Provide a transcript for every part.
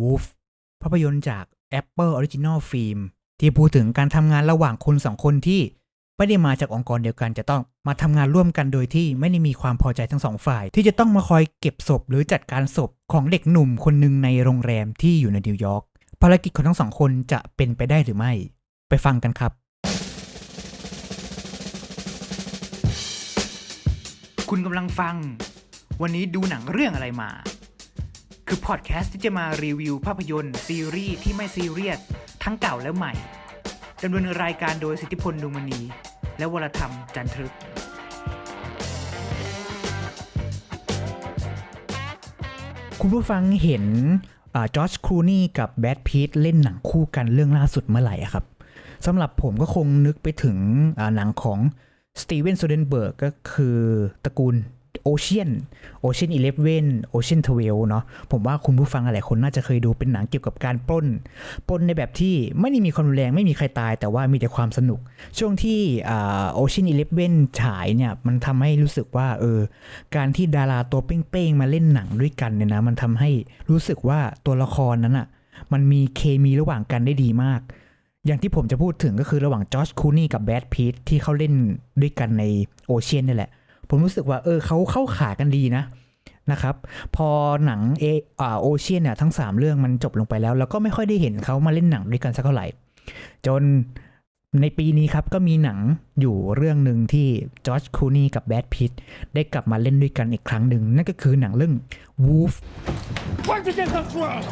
Wolf ภาพยนตร์จาก Apple Original Film ที่พูดถึงการทำงานระหว่างคนสองคนที่ไม่ได้มาจากองค์กรเดียวกันจะต้องมาทำงานร่วมกันโดยที่ไม่ได้มีความพอใจทั้งสองฝ่าย ที่จะต้องมาคอยเก็บศพหรือจัดการศพของเด็กหนุ่มคนหนึ่งในโรงแรมที่อยู่ในนิวยอร์กภารกิจของทั้งสองคนจะเป็นไปได้หรือไม่ ไปฟังกันครับ คุณกำลังฟัง วันนี้ดูหนังเรื่องอะไรมา คือพอดแคสต์ที่จะมารีวิวภาพยนตร์ ซีรีส์ที่ไม่ซีเรียส ทั้งเก่าและใหม่ดำเนินรายการโดยสิทธิพลดวงมณี และวรธรรมจันทรึก คุณผู้ฟังเห็นจอร์จครูนี่กับแบดพีทเล่นหนังคู่กันเรื่องล่าสุดเมื่อไหร่ครับสำหรับผมก็คงนึกไปถึงหนังของสตีเวนโซเดนเบิร์กก็คือตระกูล โอเชียนโอเชียนอีเลฟเว่นโอเชียนทเวลเนาะผมว่าคุณผู้ฟังหลายคนน่าจะเคยดูเป็นหนังเกี่ยวกับการปล้นปล้นในแบบที่ไม่ได้มีความรุนแรงไม่มีใครตาย แต่ว่ามีแต่ความสนุก ช่วงที่โอเชียนอีเลฟเว่นฉายเนี่ยมันทำให้รู้สึกว่าเออการที่ดาราตัวเป้งๆมาเล่นหนังด้วยกันเนี่ยนะมันทำให้รู้สึกว่าตัวละครนั้นอะ่ะมันมีเคมีระหว่างกันได้ดีมาก อย่างที่ผมจะพูดถึงก็คือระหว่างจอร์จคูนี่กับแบดพีทที่เขาเล่นด้วยกันในโอเชียนนี่แหละ ผมรู้สึกว่าเออเขาเข้าขากันดีนะนะครับ พอหนังเอโอเชียนเนี่ยทั้ง 3 เรื่องมันจบลงไปแล้ว แล้วก็ไม่ค่อยได้เห็นเขามาเล่นหนังด้วยกันสักเท่าไหร่ จนในปีนี้ครับก็มีหนังอยู่เรื่องหนึ่งที่จอร์จคูนี่กับแบดพิตได้กลับมาเล่นด้วยกันอีกครั้งหนึ่ง นั่นก็คือหนังเรื่อง Wolf Fight against us, Rob!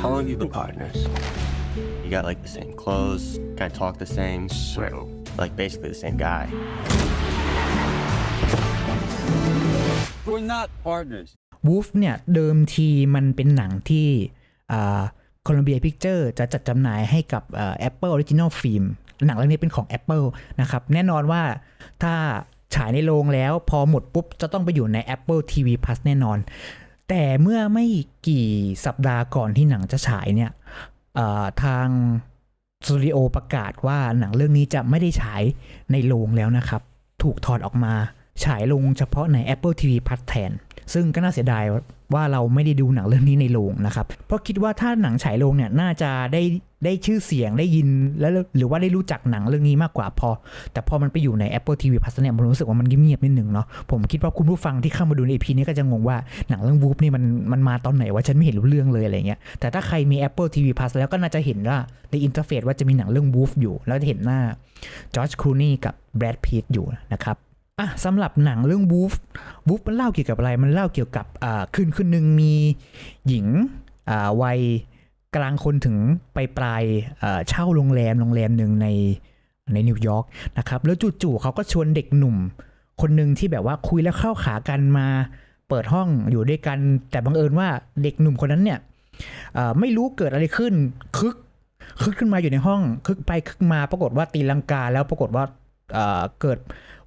How long you been partners? You got like the same clothes, kind of talk the same. So? Like basically the same guy. We're not partners. Wolf เนี่ยเดิมทีมันเป็นหนังที่โคลัมเบียพิกเจอร์จะจัดจำหน่ายให้กับอ่า Apple Original Film หนังเรื่องนี้เป็นของ Apple นะครับ แน่นอนว่าถ้าฉายในโรงแล้วพอหมดปุ๊บ จะต้องไปอยู่ใน Apple TV Plus แน่นอน แต่เมื่อไม่กี่สัปดาห์ก่อนที่หนังจะฉายเนี่ยอ่าทาง สตูดิโอประกาศว่าหนังเรื่องนี้จะไม่ได้ฉายในโรงแล้วนะครับ ถูกถอดออกมาฉายลงเฉพาะใน Apple TV Plus แทน ซึ่งก็น่าเสียดาย ว่าเราไม่ได้ดูหนังเรื่องนี้ในโรงนะครับเพราะคิดว่าถ้าหนังฉายโรงเนี่ยน่าจะได้ได้ชื่อเสียงได้ยินแล้วหรือว่าได้รู้จักหนังเรื่องนี้มากกว่าพอ แต่พอมันไปอยู่ใน Apple TV Plus เนี่ยผมรู้สึกว่ามันเงียบนิดหนึ่งเนาะผมคิดว่าคุณผู้ฟังที่เข้ามาดูใน EP นี้ก็จะงงว่าหนังเรื่องวูฟนี่มันมันมาตอนไหนวะฉันไม่เห็นรู้เรื่องเลยอะไรเงี้ยแต่ถ้าใครมี Apple TV Plus แล้วก็น่าจะเห็นว่าในอินเทอร์เฟซว่าจะมีหนังเรื่องวูฟอยู่ แล้วจะเห็นหน้าจอร์จครูนี่กับแบรดพีตอยู่นะครับ อะสำหรับหนังเรื่อง Wolf Wolf มันเล่าเกี่ยวกับอะไร มันเล่าเกี่ยวกับอ่าคืนคืนหนึ่งมีหญิงอ่าวัยกลางคนถึงไปปลายอ่าเช่าโรงแรมโรงแรมหนึ่งในในนิวยอร์กนะครับ แล้วจู่ๆเขาก็ชวนเด็กหนุ่ม คนหนึ่งที่แบบว่าคุยแล้วเข้าขากันมาเปิดห้องอยู่ด้วยกัน แต่บังเอิญว่าเด็กหนุ่มคนนั้นเนี่ยอ่าไม่รู้เกิดอะไรขึ้นคึกคึกขึ้นมาอยู่ในห้อง คึกไปคึกมาปรากฏว่าตีลังกาแล้วปรากฏว่า เกิด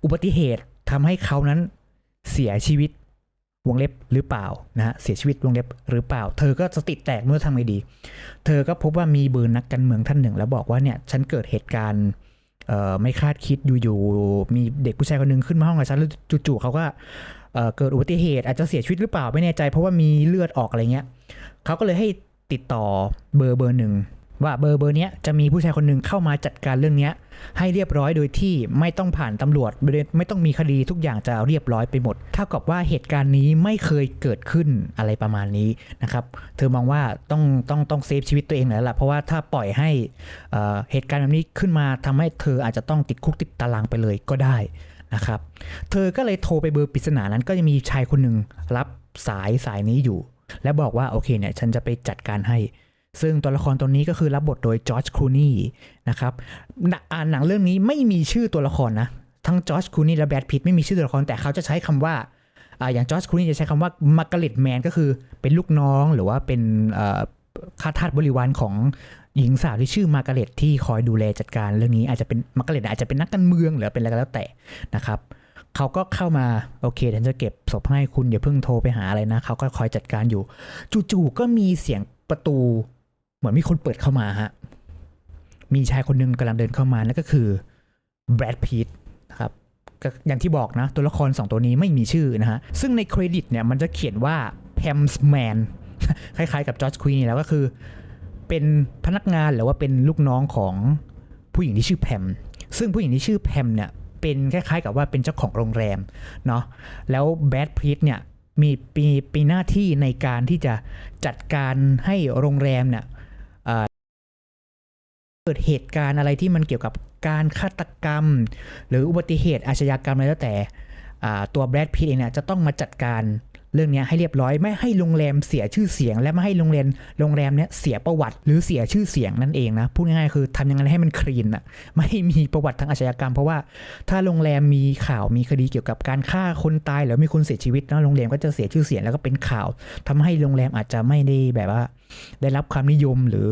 อุบัติเหตุทำให้เขานั้นเสียชีวิตวงเล็บหรือเปล่านะฮะเสียชีวิตวงเล็บหรือเปล่า เธอก็สติแตกเมื่อทำไงดี เธอก็พบว่ามีเบอร์นักการเมืองท่านหนึ่ง แล้วบอกว่าเนี่ยฉันเกิดเหตุการณ์ไม่คาดคิดอยู่ๆมีเด็กผู้ชายคนหนึ่งขึ้นมาห้องกับฉันแล้วจู่ๆเขาก็เกิดอุบัติเหตุอาจจะเสียชีวิตหรือเปล่าไม่แน่ใจเพราะว่ามีเลือดออกอะไรเงี้ยเขาก็เลยให้ติดต่อเบอร์เบอร์หนึ่ง ว่าเบอร์เบอร์เนี้ยจะมีผู้ชายคนหนึ่งเข้ามาจัดการเรื่องเนี้ย ให้เรียบร้อยโดยที่ไม่ต้องผ่านตำรวจไม่ต้องมีคดีทุกอย่างจะเรียบร้อยไปหมด เท่ากับว่าเหตุการณ์นี้ไม่เคยเกิดขึ้นอะไรประมาณนี้นะครับ เธอมองว่าต้องต้องต้องเซฟชีวิตตัวเองแล้วล่ะเพราะว่าถ้าปล่อยให้เหตุการณ์แบบนี้ขึ้นมาทำให้เธออาจจะต้องติดคุกติดตารางไปเลยก็ได้นะครับ เธอก็เลยโทรไปเบอร์ปริศนานั้นก็จะมีชายคนหนึ่งรับสายสายนี้อยู่ แล้วบอกว่าโอเคเนี่ยฉันจะไปจัดการให้ ซึ่งตัวละครตัวนี้ก็คือรับบทโดยจอร์จครูนี่นะครับอ่านหนังเรื่องนี้ไม่มีชื่อตัวละครนะ ทั้งจอร์จครูนี่และแบดพิตไม่มีชื่อตัวละครแต่เขาจะใช้คำว่าอ่าอย่างจอร์จครูนี่จะใช้คำว่ามาร์กาเร็ตแมนก็คือเป็นลูกน้องหรือว่าเป็นข้าทาสบริวารของหญิงสาวที่ชื่อมากาเร็ตที่คอยดูแลจัดการเรื่องนี้อาจจะเป็นมากาเร็ตอาจจะเป็นนักการเมืองหรือเป็นอะไรก็แล้วแต่นะครับเขาก็เข้ามาโอเคฉันจะเก็บศพให้คุณอย่าเพิ่งโทรไปหาอะไรนะเขาก็คอยจัดการอยู่ จู่ๆก็มีเสียงประตู มือนมีคนเปิดเข้ามาฮะ มีชายคนหนึ่งกำลังเดินเข้ามานั่นก็คือแบรดพีตนะครับอย่างที่บอกนะ ตัวละคร 2 ตัวนี้ไม่มีชื่อนะฮะ ซึ่งในเครดิตเนี่ยมันจะเขียนว่า Pam's Man คล้ายๆกับจอร์จควีนแล้วก็คือ เป็นพนักงานหรือว่าเป็นลูกน้องของผู้หญิงที่ชื่อแพม ซึ่งผู้หญิงที่ชื่อแพมเนี่ยเป็นคล้ายๆกับว่าเป็นเจ้าของโรงแรมเนาะแล้วแบดพ e ตเนี่ยมีปีปีหน้าที่ในการที่จะจัดการให้โรงแรมเนี่ย เกิดเหตุการณ์อะไรที่มันเกี่ยวกับการฆาตกรรม หรืออุบัติเหตุอาชญากรรมอะไรแล้วแต่ตัวแบรดพิตเองเนี่ยจะต้องมาจัดการเรื่องนี้ให้เรียบร้อยไม่ให้โรงแรมเสียชื่อเสียง และไม่ให้โรงแรมโรงแรมเนี้ยเสียประวัติหรือเสียชื่อเสียงนั่นเองนะพูดง่ายๆคือทำยังไงให้มันคลีนอะไม่มีประวัติทางอาชญากรรม เพราะว่าถ้าโรงแรมมีข่าวมีคดีเกี่ยวกับการฆ่าคนตายหรือมีคนเสียชีวิตนะโรงแรมก็จะเสียชื่อเสียงแล้วก็เป็นข่าวทำให้โรงแรมอาจจะไม่ได้แบบว่า ได้รับความนิยมหรือ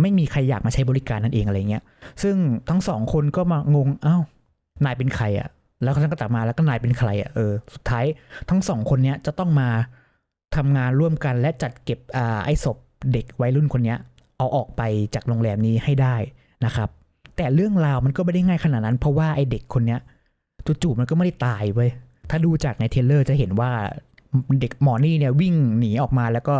ไม่มีใครอยากมาใช้บริการนั่นเองอะไรเงี้ย ซึ่งทั้งสองคนก็มางงเอ้านายเป็นใครอะ่ะ แล้วเขานก็ตามมาแล้วก็นายเป็นใครอะ่ะเออสุดท้ายทั้งสองคนเนี้ยจะต้องมาทำงานร่วมกันและจัดเก็บอ่าไอ้ศพเด็กวัยรุ่นคนเนี้ย เอาออกไปจากโรงแรมนี้ให้ได้นะครับ แต่เรื่องราวมันก็ไม่ได้ง่ายขนาดนั้น เพราะว่าไอ้เด็กคนเนี้ยจู่ๆมันก็ไม่ได้ตายเว้ยถ้าดูจากในเทเลอร์จะเห็นว่าเด็กหมอนี่เนี่ยวิ่งหนีออกมาแล้วก็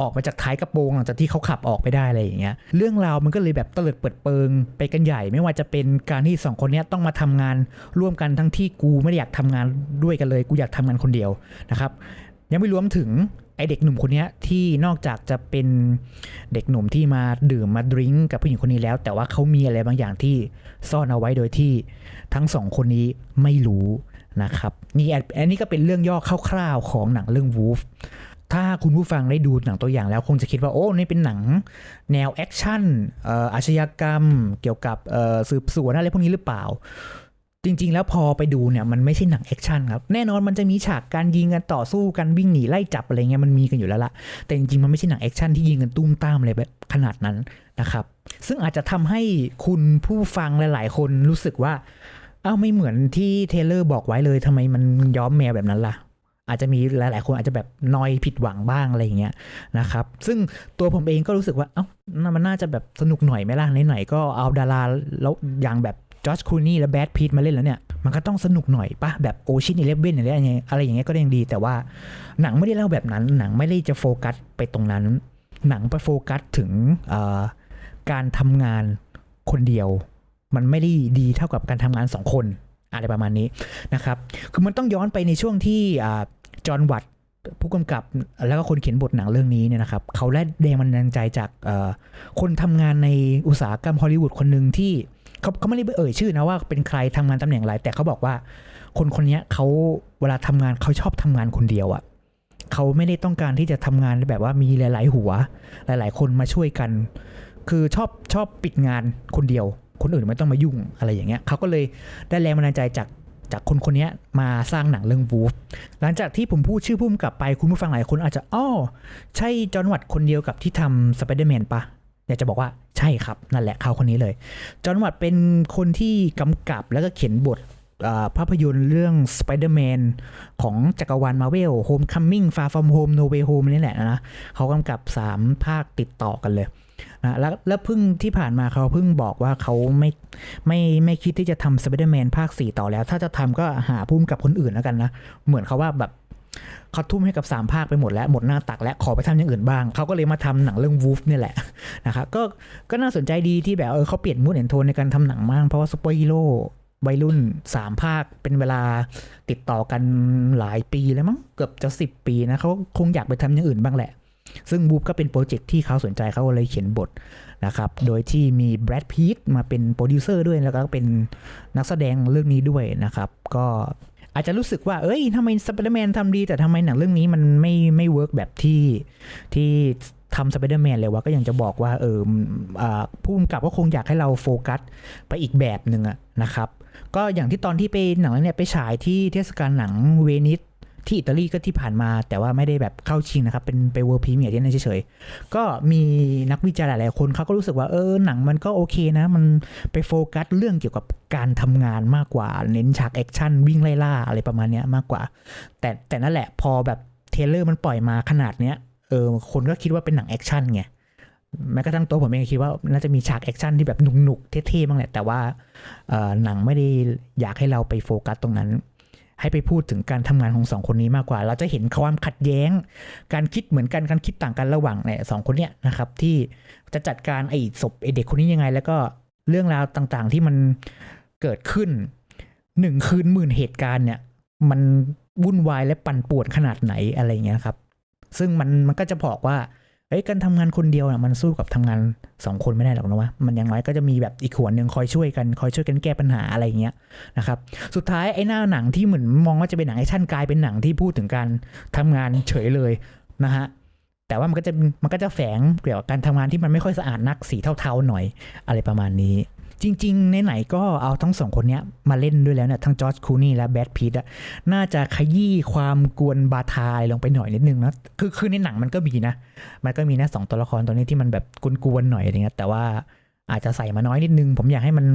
ออกมาจากท้ายกระโปรงหลังจากที่เขาขับออกไปได้อะไรอย่างเงี้ย เรื่องราวมันก็เลยแบบเตลิดเปิดเปิงไปกันใหญ่ ไม่ว่าจะเป็นการที่สองคนนี้ต้องมาทำงานร่วมกันทั้งที่กูไม่ได้อยากทำงานด้วยกันเลยกูอยากทำงานคนเดียวนะครับ ยังไม่รวมถึงไอเด็กหนุ่มคนนี้ที่นอกจากจะเป็นเด็กหนุ่มที่มาดื่มมาดริงก์กับผู้หญิงคนนี้แล้ว แต่ว่าเขามีอะไรบางอย่างที่ซ่อนเอาไว้โดยที่ทั้งสองคนนี้ไม่รู้นะครับนี่อันอันนี้ก็เป็นเรื่องย่อคร่าวๆของหนังเรื่อง Wolf ถ้าคุณผู้ฟังได้ดูหนังตัวอย่างแล้วคงจะคิดว่าโอ้นี่เป็นหนัง แนวแอคชั่นอาชญากรรม เกี่ยวกับสืบสวนอะไรพวกนี้หรือเปล่า จริง ๆ แล้วพอไปดูเนี่ยมันไม่ใช่หนังแอคชั่นครับ แน่นอนมันจะมีฉากการยิงกันต่อสู้กันวิ่งหนีไล่จับอะไรเงี้ยมันมีกันอยู่แล้วละแต่จริงๆมันไม่ใช่หนังแอคชั่นที่ยิงกันตุ้มตามอะไรแบบขนาดนั้นนะครับ ซึ่งอาจจะทำให้คุณผู้ฟังหลาย ๆ คนรู้สึกว่าเอ้าไม่เหมือนที่เทเลอร์บอกไว้เลยทำไมมันย้อมแมวแบบนั้นล่ะ อาจจะมีหลาย ๆ คนอาจจะแบบนอยผิดหวังบ้างอะไรอย่างเงี้ยนะครับ ซึ่งตัวผมเองก็รู้สึกว่า เอ้าน่ามันน่าจะแบบสนุกหน่อยไหมล่ะไหนๆก็เอาดาราแล้วอย่างแบบจอร์จคูนี่และแบดพีทมาเล่นแล้วเนี่ย มันก็ต้องสนุกหน่อยปะแบบโอชินอีเลฟเว่นอะไรอย่างเงี้ยอะไรอย่างเงี้ยก็ยังดี แต่ว่าหนังไม่ได้เล่าแบบนั้น หนังไม่ได้จะโฟกัสไปตรงนั้น หนังไปโฟกัสถึงการทำงานคนเดียว มันไม่ได้ดีเท่ากับการทำงานสองคนอะไรประมาณนี้นะครับ คือมันต้องย้อนไปในช่วงที่ จอห์นวัตผู้กำกับแล้วก็คนเขียนบทหนังเรื่องนี้เนี่ยนะครับ เขาได้แรงบันดาลใจจากคนทำงานในอุตสาหกรรมฮอลลีวูดคนหนึ่งที่เขาเขาไม่ได้เอ่ยชื่อนะว่าเป็นใครทำงานตำแหน่งอะไร แต่เขาบอกว่า คนคนนี้เขาเวลาทำงานเขาชอบทำงานคนเดียวอะ่ะเขาไม่ได้ต้องการที่จะทำงานแบบว่ามีหลาย ๆ หัว หลาย ๆ คนมาช่วยกัน คือชอบชอบปิดงานคนเดียว คนอื่นไม่ต้องมายุ่งอะไรอย่างเงี้ยเขาก็เลยได้แรงบันดาลใจจาก จากคนคนนี้มาสร้างหนังเรื่องวูฟหลังจากที่ผมพูดชื่อพุ่มกลับไปคุณผู้ฟังหลายคนอาจจะอ้อใช่จอห์นวัตคนเดียวกับที่ทำสไปเดอร์แมนปะอยากจะบอกว่าใช่ครับ นั่นแหละเขาคนนี้เลย จอห์นวัตเป็นคนที่กำกับแล้วก็เขียนบท ภาพยนตร์เรื่อง Spider-Man ของจักรวาลมาเวล Homecoming Far From Home No Way Home นี่แหละนะเขากำกับ 3 ภาคติดต่อกันเลยนะแล้วแล้วเพิ่งที่ผ่านมาเขาเพิ่งบอกว่าเขาไม่ไม่ไม่คิดที่จะทำ Spider-Man ภาค 4 ต่อแล้ว ถ้าจะทำก็หาพุ่มกับคนอื่นแล้วกันนะ เหมือนเขาว่าแบบเขาทุ่มให้กับ 3 ภาคไปหมดแล้ว หมดหน้าตักแล้ว ขอไปทำอย่างอื่นบ้าง เขาก็เลยมาทำหนังเรื่อง Wolf เนี่ยแหละนะครับก็ก็น่าสนใจดีที่แบบเออเขาเปลี่ยนมูดแอนโทนในการทำหนังมากเพราะว่าซูเปอร์ฮีโร่ วัยรุ่น 3 ภาคเป็นเวลาติดต่อกันหลายปีแล้วมั้งเกือบจะ 10 ปีนะเขาคงอยากไปทำอย่างอื่นบ้างแหละ ซึ่งบูฟก็เป็นโปรเจกต์ที่เขาสนใจเขาเลยเขียนบทนะครับ โดยที่มีแบรดพีทมาเป็นโปรดิวเซอร์ด้วยแล้วก็เป็นนักแสดงเรื่องนี้ด้วยนะครับ ก็อาจจะรู้สึกว่า เอ้ยทำไมสไปเดอร์แมนทำดี แต่ทำไมหนังเรื่องนี้มันไม่ไม่เวิร์กแบบที่ที่ทำสไปเดอร์แมนเลยวะก็ยังจะบอกว่าเออผู้กำกับก็คงอยากให้เราโฟกัสไปอีกแบบหนึ่งอะนะครับ ก็อย่างที่ตอนที่ไปหนังเนี้ยไปฉายที่เทศกาลหนังเวนิสที่อิตาลีก็ที่ผ่านมา แต่ว่าไม่ได้แบบเข้าชิงนะครับ เป็นไปเวิร์พรีเมียร์ที่นั่นเฉยๆ ก็มีนักวิจารณ์หลายๆคนเขาก็รู้สึกว่าเออหนังมันก็โอเคนะ มันไปโฟกัสเรื่องเกี่ยวกับการทำงานมากกว่า เน้นฉากแอคชั่นวิ่งไล่ล่าอะไรประมาณเนี้ยมากกว่า แต่แต่นั่นแหละพอแบบเทเลอร์มันปล่อยมาขนาดเนี้ยเออคนก็คิดว่าเป็นหนังแอคชั่นไง แม้กระทั่งตัวผมเองคิดว่าน่าจะมีฉากแอคชั่นที่แบบหนุกๆเท่ๆบ้างแหละ แต่ว่าหนังไม่ได้อยากให้เราไปโฟกัสตรงนั้น ให้ไปพูดถึงการทำงานของสองคนนี้มากกว่า เราจะเห็นความขัดแย้ง การคิดเหมือนกันการคิดต่างกันระหว่างเนี่ยสองคนเนี้ยนะครับ ที่จะจัดการไอ้ศพไอเด็กคนนี้ยังไง แล้วก็เรื่องราวต่างๆที่มันเกิดขึ้นหนึ่งคืนหมื่นเหตุการณ์เนี่ย มันวุ่นวายและปั่นป่วนขนาดไหนอะไรเงี้ยครับ ซึ่งมันมันก็จะบอกว่า เอ้ยการทำงานคนเดียวน่ะมันสู้กับทำงานสองคนไม่ได้หรอกนะวะมันอย่างน้อยก็จะมีแบบอีกขวนหนึ่งคอยช่วยกันคอยช่วยกันแก้ปัญหาอะไรเงี้ยนะครับสุดท้ายไอ้หน้าหนังที่เหมือนมองว่าจะเป็นหนังแอคชั่นกลายเป็นหนังที่พูดถึงการทำงานเฉยเลยนะฮะแต่ว่ามันก็จะมันก็จะแฝงเกี่ยวกับการทำงานที่มันไม่ค่อยสะอาดนักสีเทาๆหน่อยอะไรประมาณนี้ จริงๆในไหนๆก็เอาทั้งสองคนเนี้ยมาเล่นด้วยแล้วเนี่ยทั้งจอร์จคูนี่และแบทพีทอะน่าจะขยี้ความกวนบาทายลงไปหน่อยนิดนึงนะคือคือในหนังมันก็มีนะ มันก็มีนะสองตัวละครตัวนี้ที่มันแบบกวนๆหน่อยอะไรเงี้ยแต่ว่าอาจจะใส่มาน้อยนิดนึง ผมอยากให้มัน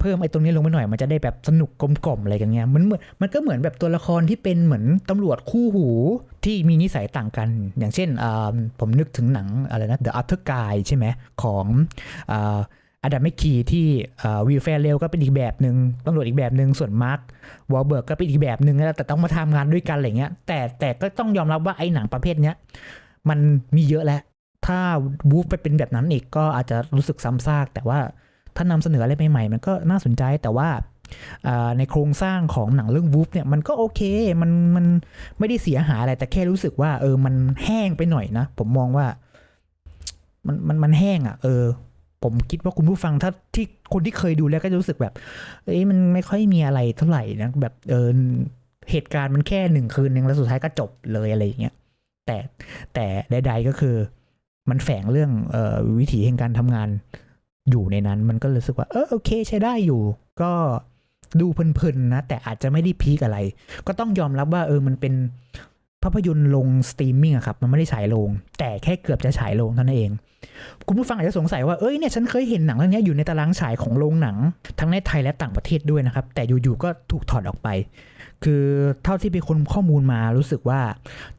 เพิ่มไอ้ตรงนี้ลงไปหน่อยมันจะได้แบบสนุกกลมกล่อมอะไรกันเงี้ยมันเหมือนมันก็เหมือนแบบตัวละครที่เป็นเหมือนตำรวจคู่หูที่มีนิสัยต่างกัน อย่างเช่นอ่าผมนึกถึงหนังอะไรนะ The Other Guy ใช่ไหมของ อาอดัมไม่คีที่วิลแฟร์เรลก็เป็นอีกแบบหนึ่งตำรวจอีกแบบหนึ่งส่วนมาร์ควอลเบิร์กก็เป็นอีกแบบหนึ่งนะแต่ต้องมาทำงานด้วยกันอะไรเงี้ย แต่แต่ก็ต้องยอมรับว่าไอ้หนังประเภทเนี้ยมันมีเยอะแล้ว ถ้าบูฟไปเป็นแบบนั้นอีกก็อาจจะรู้สึกซ้ำซาก แต่ว่าถ้านำเสนออะไรใหม่ๆมันก็น่าสนใจแต่ว่าในโครงสร้างของหนังเรื่องวูฟเนี่ยมันก็โอเคมันมันไม่ได้เสียหายอะไรแต่แค่รู้สึกว่า เออมันแห้งไปหน่อยนะ ผมมองว่า มันมันมันแห้งอะ เออ ผมคิดว่าคุณผู้ฟังถ้าที่คนที่เคยดูแล้วก็จะรู้สึกแบบ เอ้ยมันไม่ค่อยมีอะไรเท่าไหร่นะแบบเออเหตุการณ์มันแค่หนึ่งคืนหนึ่งแล้วสุดท้ายก็จบเลยอะไรอย่างเงี้ยแต่แต่ใดๆก็คือมันแฝงเรื่องเอ่อวิถีแห่งการทำงานอยู่ในนั้น มันก็เลยรู้สึกว่าเออโอเค ใช้ได้อยู่ ก็ดูเพลินๆนะ แต่อาจจะไม่ได้พีคอะไร ก็ต้องยอมรับว่า เออมันเป็น ภาพยนตร์ลงสตรีมมิ่งอะครับมันไม่ได้ฉายลง แต่แค่เกือบจะฉายลงเท่านั้นเอง คุณผู้ฟังอาจจะสงสัยว่าเอ้ยเนี่ยฉันเคยเห็นหนังเรื่องนี้อยู่ในตารางฉายของโรงหนัง ทั้งในไทยและต่างประเทศด้วยนะครับ แต่อยู่ๆก็ถูกถอดออกไป คือเท่าที่ไปค้นข้อมูลมารู้สึกว่า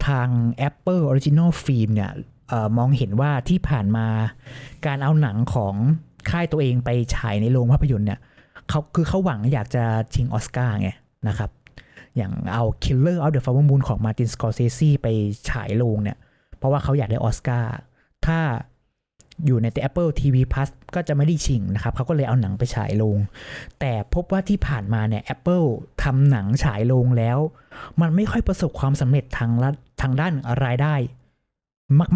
ทาง Apple Original Film เนี่ยออมองเห็นว่าที่ผ่านมาการเอาหนังของค่ายตัวเองไปฉายในโรงภาพยนตร์เนี่ยเขาคือเขาหวังอยากจะชิงออสการ์ไงนะครับ อย่างเอา Killer of the Flower Moon ของ Martin Scorsese ไปฉายโรงเนี่ย เพราะว่าเขาอยากได้ออสการ์ถ้าอยู่ใน Apple TV Plus ก็จะไม่ได้ชิงนะครับ เขาก็เลยเอาหนังไปฉายโรงแต่พบว่าที่ผ่านมาเนี่ย Apple ทำหนังฉายโรงแล้ว มันไม่ค่อยประสบความสำเร็จทางทางด้านรายได้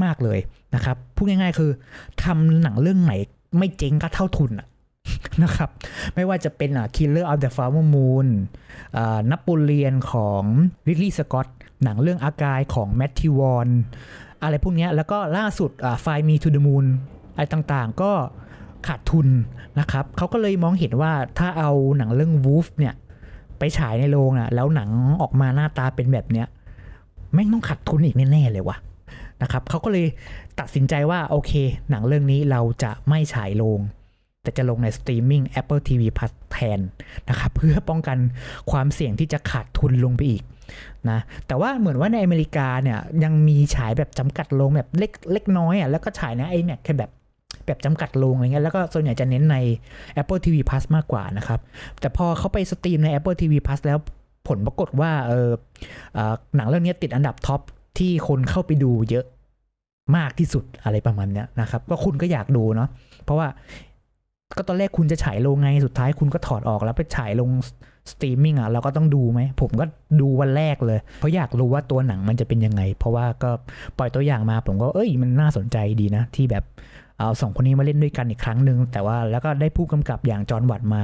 มาก ๆ เลยนะครับ พูดง่าย ๆ คือทำหนังเรื่องไหนไม่เจ๊งก็เท่าทุนอะ นะครับ ไม่ว่าจะเป็นอะ Killer of the Flower Moon นโปเลียนของริ d ลีย์สกอตหนังเรื่องอากายของแมทธิวอนอะไรพวกนี้แล้วก็ล่าสุดไฟมีทูเดอะมูนอะไรต่างๆก็ขาดทุนนะครับเขาก็เลยมองเห็นว่าถ้าเอาหนังเรื่องวูฟเนี่ยไปฉายในโรงอะแล้วหนังออกมาหน้าตาเป็นแบบเนี้ยแม่งต้องขาดทุนอีกแน่ๆเลยว่ะนะครับเขาก็เลยตัดสินใจว่าโอเค หนังเรื่องนี้เราจะไม่ฉายโรง แต่จะลงในสตรีมมิ่ง Apple TV Plus แทนนะครับเพื่อป้องกันความเสี่ยงที่จะขาดทุนลงไปอีกนะแต่ว่าเหมือนว่าในอเมริกาเนี่ยยังมีฉายแบบจำกัดโรงแบบเล็กเล็กน้อยอะแล้วก็ฉายในไอแม็กแค่แบบแบบจำกัดโรงอะไรเงี้ยแล้วก็ส่วนใหญ่จะเน้นใน Apple TV Plus มากกว่านะครับ แต่พอเขาไปสตรีมใน Apple TV Plus แล้วผลปรากฏว่าเออเอ่อหนังเรื่องนี้ติดอันดับท็อปที่คนเข้าไปดูเยอะมากที่สุดอะไรประมาณเนี้ยนะครับ ก็คุณก็อยากดูเนาะเพราะว่า ก็ตอนแรกคุณจะฉายโรงไงสุดท้ายคุณก็ถอดออกแล้วไปฉายลงสตรีมมิ่งอะเราก็ต้องดูไหม ผมก็ดูวันแรกเลย เพราะอยากรู้ว่าตัวหนังมันจะเป็นยังไง เพราะว่าก็ปล่อยตัวอย่างมา ผมก็เอ้ยมันน่าสนใจดีนะ ที่แบบเอาสองคนนี้มาเล่นด้วยกันอีกครั้งหนึ่งแต่ว่าแล้วก็ได้ผู้กำกับอย่างจอห์นวัตมา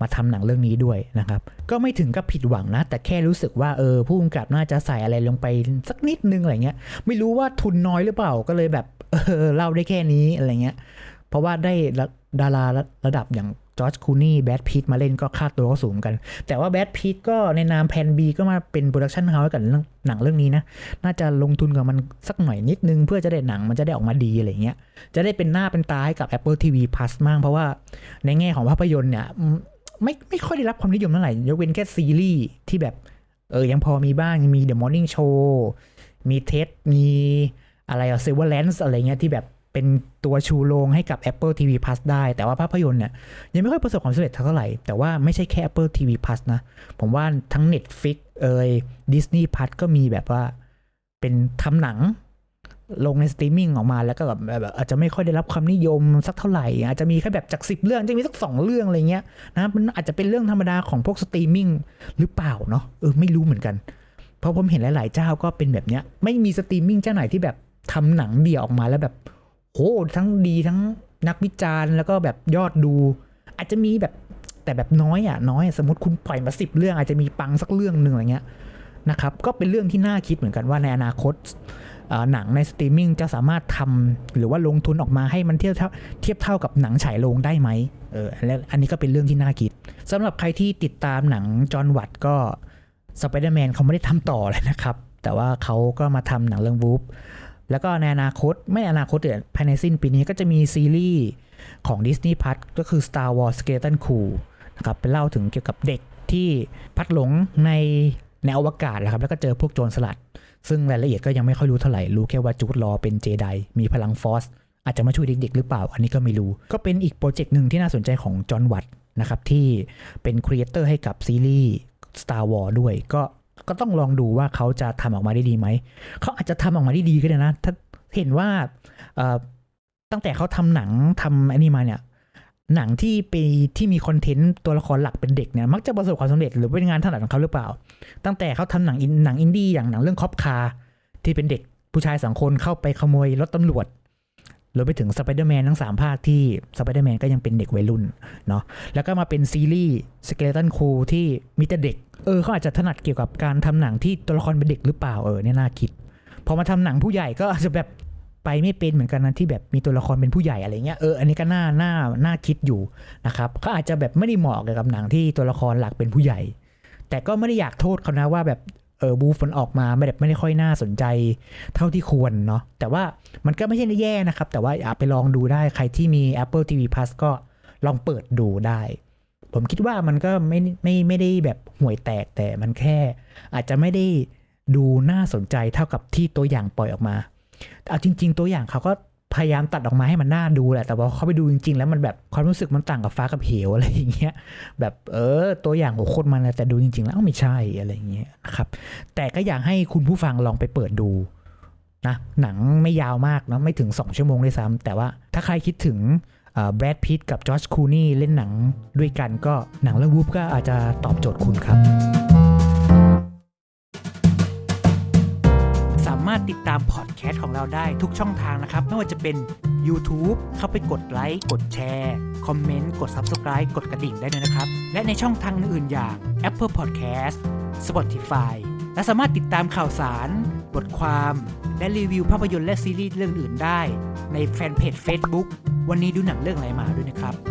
มาทำหนังเรื่องนี้ด้วยนะครับ ก็ไม่ถึงกับผิดหวังนะ แต่แค่รู้สึกว่าเออผู้กำกับน่าจะใส่อะไรลงไปสักนิดนึงอะไรเงี้ย ไม่รู้ว่าทุนน้อยหรือเปล่าก็เลยแบบเออเล่าได้แค่นี้อะไรเงี้ย เพราะว่าได้ดาราระดับอย่างจอร์จคูนี่แบทพีทมาเล่นก็ค่าตัวก็สูงกัน แต่ว่าแบทพีทก็ในนามแพนบีก็มาเป็นโปรดักชันเฮาส์กับหนังเรื่องนี้นะ น่าจะลงทุนกับมันสักหน่อยนิดนึง เพื่อจะได้หนังมันจะได้ออกมาดีอะไรเงี้ย จะได้เป็นหน้าเป็นตาให้กับ Apple TV Plus มาก เพราะว่าในแง่ของภาพยนตร์เนี่ยไม่ไม่ค่อยได้รับความนิยมเท่าไหร่ยกเว้นแค่ซีรีส์ที่แบบเออยังพอมีบ้างมี The Morning Show มีเท็ดมีอะไรอะ Silverlands อะไรเงี้ยที่แบบ เป็นตัวชูโรงให้กับ Apple TV Plus ได้ แต่ว่าภาพยนตร์เนี่ยยังไม่ค่อยประสบความสำเร็จเท่าไหร่ แต่ว่าไม่ใช่แค่ Apple TV Plus นะ ผมว่าทั้ง Netflix เอ่ย Disney Plus ก็มีแบบว่าเป็นทำหนังลงในสตรีมมิ่งออกมาแล้วก็แบบอาจจะไม่ค่อยได้รับความนิยมสักเท่าไหร่ อาจจะมีแค่แบบจากสิบเรื่องจะมีสักสองเรื่องอะไรเงี้ยนะมันอาจจะเป็นเรื่องธรรมดาของพวกสตรีมมิ่งหรือเปล่าเนาะเออไม่รู้เหมือนกัน เพราะผมเห็นหลาย ๆ เจ้าก็เป็นแบบเนี้ยไม่มีสตรีมมิ่งเจ้าไหนที่แบบทำหนังเดี่ยวออกมาแล้วแบบ โหทั้งดีทั้งนักวิจารณ์แล้วก็แบบยอดดู อาจจะมีแบบแต่แบบน้อยอะน้อยสมมติคุณปล่อยมาสิบเรื่อง อาจจะมีปังสักเรื่องหนึ่งอะไรเงี้ยนะครับก็เป็นเรื่องที่น่าคิดเหมือนกันว่าในอนาคตหนังในสตรีมมิ่งจะสามารถทำหรือว่าลงทุนออกมาให้มันเทียบเท่าเทียบเท่ากับหนังฉายโรงได้ไหมเออแล้วอันนี้ก็เป็นเรื่องที่น่าคิดสำหรับใครที่ติดตามหนังจอห์นวัตก็สไปเดอร์แมนเขาไม่ได้ทำต่อเลยนะครับ แต่ว่าเขาก็มาทำหนังเรื่องวูฟ แล้วก็ในอนาคตไม่อนาคตเดี๋ยวภายในสิ้นปีนี้ก็จะมีซีรีส์ของ Disney Plus ก็คือ Star Wars Skeleton Crew นะครับเป็นเล่าถึงเกี่ยวกับเด็กที่พัดหลงในในอวกาศนะครับ แล้วก็เจอพวกโจรสลัด ซึ่งรายละเอียดก็ยังไม่ค่อยรู้เท่าไหร่ รู้แค่ว่าจูดลอเป็นเจไดมีพลังฟอสอาจจะมาช่วยเด็กๆ หรือเปล่า อันนี้ก็ไม่รู้ ก็เป็นอีกโปรเจกต์หนึ่งที่น่าสนใจของจอห์นวัตนะครับที่เป็นครีเอเตอร์ให้กับซีรีส์ Star Wars ด้วย ก็ ก็ต้องลองดูว่าเขาจะทำออกมาได้ดีไหม เขาอาจจะทำออกมาได้ดีก็ได้นะ ถ้าเห็นว่าตั้งแต่เขาทำหนังทำอันนี้มาเนี่ย หนังที่ไปที่มีคอนเทนต์ตัวละครหลักเป็นเด็กเนี่ย มักจะประสบความสำเร็จหรือเป็นงานถนัดของเขาหรือเปล่า ตั้งแต่เขาทำหนังอินหนังอินดี้อย่างหนังเรื่องคอปคาที่เป็นเด็กผู้ชายสองคนเข้าไปขโมยรถตำรวจ รวมไปถึงสไปเดอร์แมนทั้งสามภาคที่สไปเดอร์แมนก็ยังเป็นเด็กวัยรุ่นเนาะแล้วก็มาเป็นซีรีส์สเกเลตันคูที่มีแต่เด็ก เออเขาอาจจะถนัดเกี่ยวกับการทำหนังที่ตัวละครเป็นเด็กหรือเปล่าเออเนี่ยน่าคิดพอมาทำหนังผู้ใหญ่ก็อาจจะแบบไปไม่เป็นเหมือนกันนะที่แบบมีตัวละครเป็นผู้ใหญ่อะไรเงี้ยเอออันนี้ก็น่าน่าน่าคิดอยู่นะครับเขาอาจจะแบบไม่ได้เหมาะกับหนังที่ตัวละครหลักเป็นผู้ใหญ่ แต่ก็ไม่ได้อยากโทษเขานะว่าแบบ เออบูฟมันออกมาไม่แบบไม่ได้ค่อยน่าสนใจเท่าที่ควรเนาะแต่ว่ามันก็ไม่ใช่แย่นะครับ แต่ว่าอยากไปลองดูได้ใครที่มี Apple TV Plus ก็ลองเปิดดูได้ ผมคิดว่ามันก็ไม่ไม่ไม่ได้แบบห่วยแตกแต่มันแค่ อาจจะไม่ได้ดูน่าสนใจเท่ากับที่ตัวอย่างปล่อยออกมาเอาจริง ๆ ตัวอย่างเขาก็ พยายามตัดออกมาให้มันน่าดูแหละ แต่ว่าเขาไปดูจริงๆ แล้วมันแบบความรู้สึกมันต่างกับฟ้ากับเหวอะไรอย่างเงี้ย แบบเออ ตัวอย่างโหโคตรมันเลยแต่ดูจริง ๆ แล้วไม่ใช่อะไรอย่างเงี้ยครับ แต่ก็อยากให้คุณผู้ฟังลองไปเปิดดูนะ หนังไม่ยาวมากนะไม่ถึง 2 ชั่วโมงด้วยซ้ำแต่ว่าถ้าใครคิดถึงแบรดพิตกับจอร์จคูนี่เล่นหนังด้วยกันก็หนังเรื่องวูฟก็อาจจะตอบโจทย์คุณครับ ถติดตามพอดแคสต์ของเราได้ทุกช่องทางนะครับ ไม่ว่าจะเป็น YouTube เข้าไปกดไลค์ กดแชร์ คอมเมนต์ กด Subscribe กดกระดิ่งได้เลยนะครับ และในช่องทางอื่นๆอย่าง Apple Podcast Spotify และสามารถติดตามข่าวสาร บทความ และรีวิวภาพยนตร์และซีรีส์เรื่องอื่นได้ ในแฟนเพจ Facebook วันนี้ดูหนังเรื่องอะไรมาด้วยนะครับ